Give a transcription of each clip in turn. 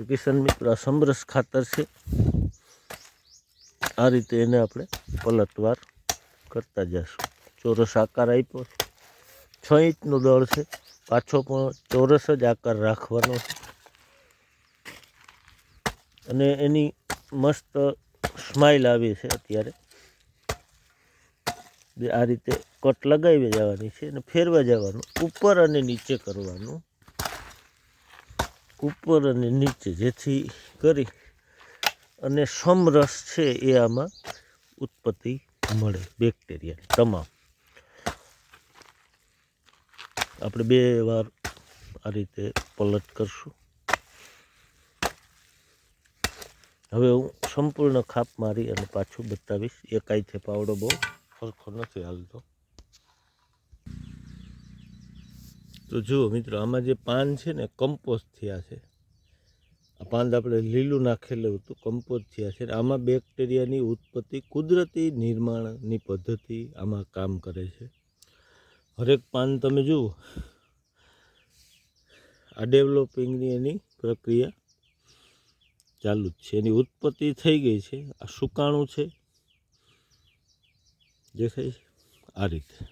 તો કિસાન મિત્રો સમરસ ખાતર છે. આ રીતે એને આપણે પલટવાર કરતા જઈશું ચોરસ આકાર આપ્યો છે. છ ઇંચનો દળ છે. પાછો પણ ચોરસ જ આકાર રાખવાનો છે. અને એની મસ્ત સ્માઇલ આવે છે અત્યારે. આ રીતે કટ લગાવી જવાની છે અને ફેરવા જવાનું. ઉપર અને નીચે કરવાનું. ઉપર અને નીચે જેથી કરી અને સમરસ છે એ આમાં ઉત્પત્તિ મળે બેક્ટેરિયાની તમામ. આપણે બે વાર આ રીતે પલટ કરશું. હવે હું સંપૂર્ણ ખાપ મારી અને પાછું બતાવીશ. એકાઈથી પાવડો બહુ સરખો નથી હાલતો. તો જુઓ મિત્રો, આમાં જે પાન છે ને કમ્પોઝ થયા છે. આ પાન આપણે લીલું નાખેલું હતું કમ્પોઝ થયા છે. આમાં બેક્ટેરિયાની ઉત્પત્તિ કુદરતી નિર્માણની પદ્ધતિ આમાં કામ કરે છે. હરેક પાન તમે જુઓ, આ ડેવલપિંગની એની પ્રક્રિયા ચાલુ જ છે. એની ઉત્પત્તિ થઈ ગઈ છે. આ સુકાણું છે. દેખાય છે? આ રીતે.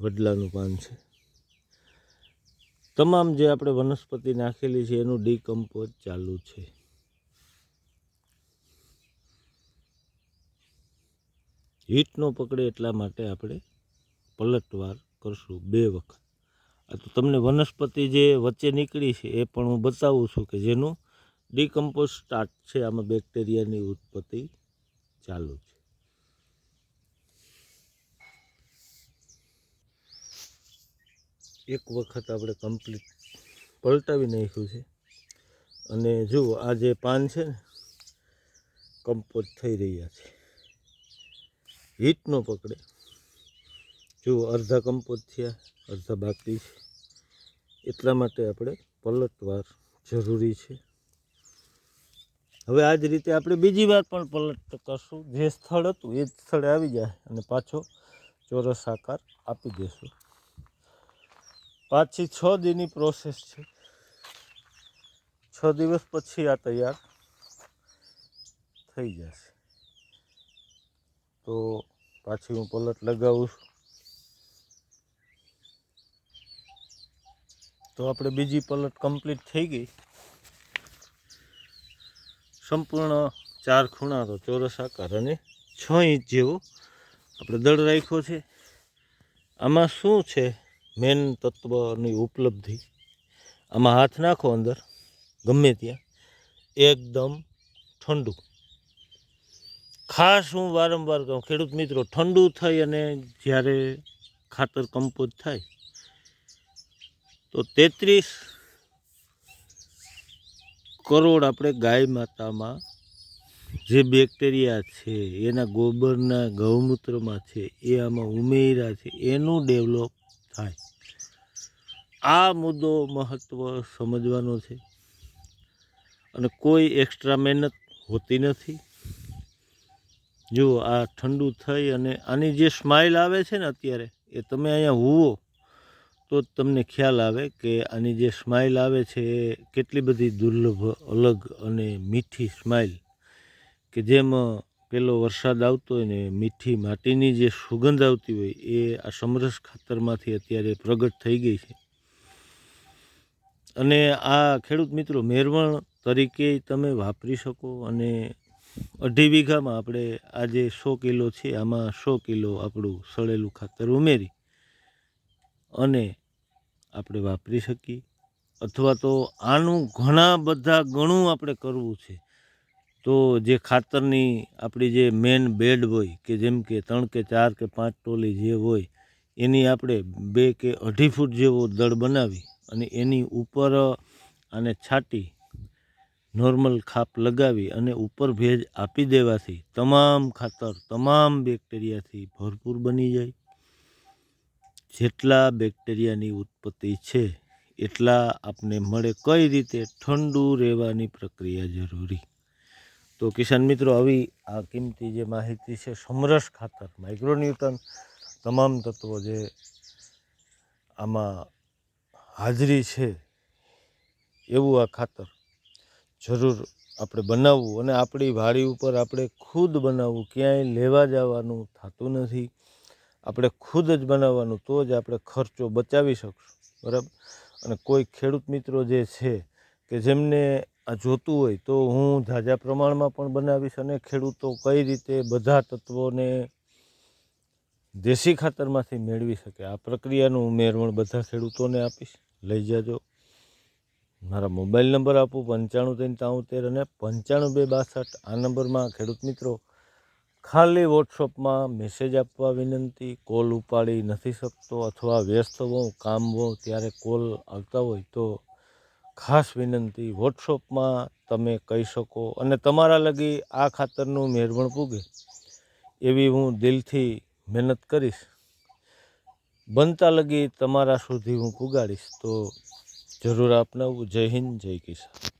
વડલાનું પાન છે. તમામ જે આપણે વનસ્પતિ નાખેલી છે, એનું ડીકમ્પોઝ ચાલુ છે. હીટ ન પકડે એટલા માટે આપણે પલટવાર કરશું બે વખત. આ તો તમને વનસ્પતિ જે વચ્ચે નીકળી છે, એ પણ હું બતાવું છું કે જેનું ડીકમ્પોઝ સ્ટાર્ટ છે, આમાં બેક્ટેરિયાની ઉત્પત્તિ ચાલુ છે. એક વખત આપણે કમ્પ્લીટ પલટાવી નાખ્યું છે. અને જુઓ, આ જે પાન છે ને કમ્પોઝ થઈ રહ્યા છે. હીટ ન પકડે. જુઓ, અડધા કમ્પોઝ થયા, અડધા બાકી છે. એટલા માટે આપણે પલટવાર જરૂરી છે. હવે આ જ રીતે આપણે બીજી વાર પણ પલટ કરશું. જે સ્થળ હતું એ જ સ્થળે આવી જાય અને પાછો ચોરસ આકાર આપી દેશું. પાછી છ દીની પ્રોસેસ છે. છ દિવસ પછી આ તૈયાર થઈ જશે. તો પાછી હું પલટ લગાવું છું. તો આપણે બીજી પલટ કમ્પ્લીટ થઈ ગઈ. સંપૂર્ણ ચાર ખૂણા તો ચોરસ આકાર અને છ ઇંચ જેવો આપણે દળ રાખ્યો છે. આમાં શું છે? મેન તત્વની ઉપલબ્ધિ આમાં હાથ નાખો અંદર, ગમે ત્યાં, એકદમ ઠંડુ. ખાસ હું વારંવાર કહું, ખેડૂત મિત્રો, ઠંડુ થઈ અને જ્યારે ખાતર કમ્પોઝ થાય, તો તેત્રીસ કરોડ આપણે ગાય માતામાં જે બેક્ટેરિયા છે, એના ગોબરના ગૌમૂત્રમાં છે, એ આમાં ઉમેરા છે, એનું ડેવલપ થાય. આ મુદ્દો મહત્ત્વ સમજવાનો છે અને કોઈ એક્સ્ટ્રા મહેનત હોતી નથી. જો આ ઠંડુ થઈ અને આની જે સ્માઇલ આવે છે ને અત્યારે, એ તમે અહીંયા હુવો, તો તમને ખ્યાલ આવે કે આની જે સ્માઇલ આવે છે એ કેટલી બધી દુર્લભ, અલગ અને મીઠી સ્માઇલ કે જેમ પેલો વરસાદ આવતો હોય ને, મીઠી માટીની જે સુગંધ આવતી હોય, એ આ સમરસ ખાતરમાંથી અત્યારે પ્રગટ થઈ ગઈ છે. અને આ ખેડૂત મિત્રો, મેરવણ તરીકે તમે વાપરી શકો અને અઢી વીઘામાં આપણે આ જે સો કિલો છે, આમાં સો કિલો આપણું સળેલું ખાતર ઉમેરી અને આપણે વાપરી શકીએ. અથવા તો આનું ઘણા બધા ગણું આપણે કરવું છે. તો જે ખાતરની આપણી જે મેન બેડ હોય કે જેમ કે ત્રણ કે ચાર કે પાંચ ટોલી જે હોય, એની આપણે બે કે અઢી ફૂટ જેવો દળ બનાવી અને એની ઉપર આને છાંટી નોર્મલ ખાપ લગાવી અને ઉપર ભેજ આપી દેવાથી તમામ ખાતર, તમામ બેક્ટેરિયાથી ભરપૂર બની જાય. જેટલા બેક્ટેરિયાની ઉત્પત્તિ છે, એટલા આપને મળે કઈ રીતે ઠંડુ રહેવાની પ્રક્રિયા જરૂરી. તો કિસાન મિત્રો, આવી આ કિંમતી જે માહિતી છે, સમરસ ખાતર માઇક્રોન્યુટન તમામ તત્વો જે આમાં હાજરી છે, એવું આ ખાતર જરૂર આપણે બનાવવું અને આપણી વાડી ઉપર આપણે ખુદ બનાવવું, ક્યાંય લેવા જવાનું થતું નથી. આપણે ખુદ જ બનાવવાનું, તો જ આપણે ખર્ચો બચાવી શકશું, બરાબર? અને કોઈ ખેડૂત મિત્રો જે છે કે જેમને જોતું હોય તો હું ઝાઝા પ્રમાણમાં પણ બનાવીશ અને ખેડૂતો કઈ રીતે બધા તત્વોને દેશી ખાતરમાંથી મેળવી શકે. આ પ્રક્રિયાનું ઉમેરવણ બધા ખેડૂતોને આપીશ. લઈ જાજો. મારા મોબાઈલ નંબર આપું પંચાણું ત્રણ ત્રાણુંતેર અને પંચાણું બે બાસઠ. આ નંબરમાં ખેડૂત મિત્રો ખાલી વોટ્સઅપમાં મેસેજ આપવા વિનંતી. કોલ ઉપાડી નથી શકતો અથવા વ્યસ્ત હોઉં, કામ હોઉં, ત્યારે કોલ આવતા હોય તો ખાસ વિનંતી વોટ્સઅપમાં તમે કહી શકો અને તમારા લગી આ ખાતરનું મેળવણ પૂગે એવી હું દિલથી મહેનત કરીશ. બનતા લગી તમારા સુધી હું પુગાડીશ તો જરૂર આપનાવું જય હિન્દ, જય કિસાન.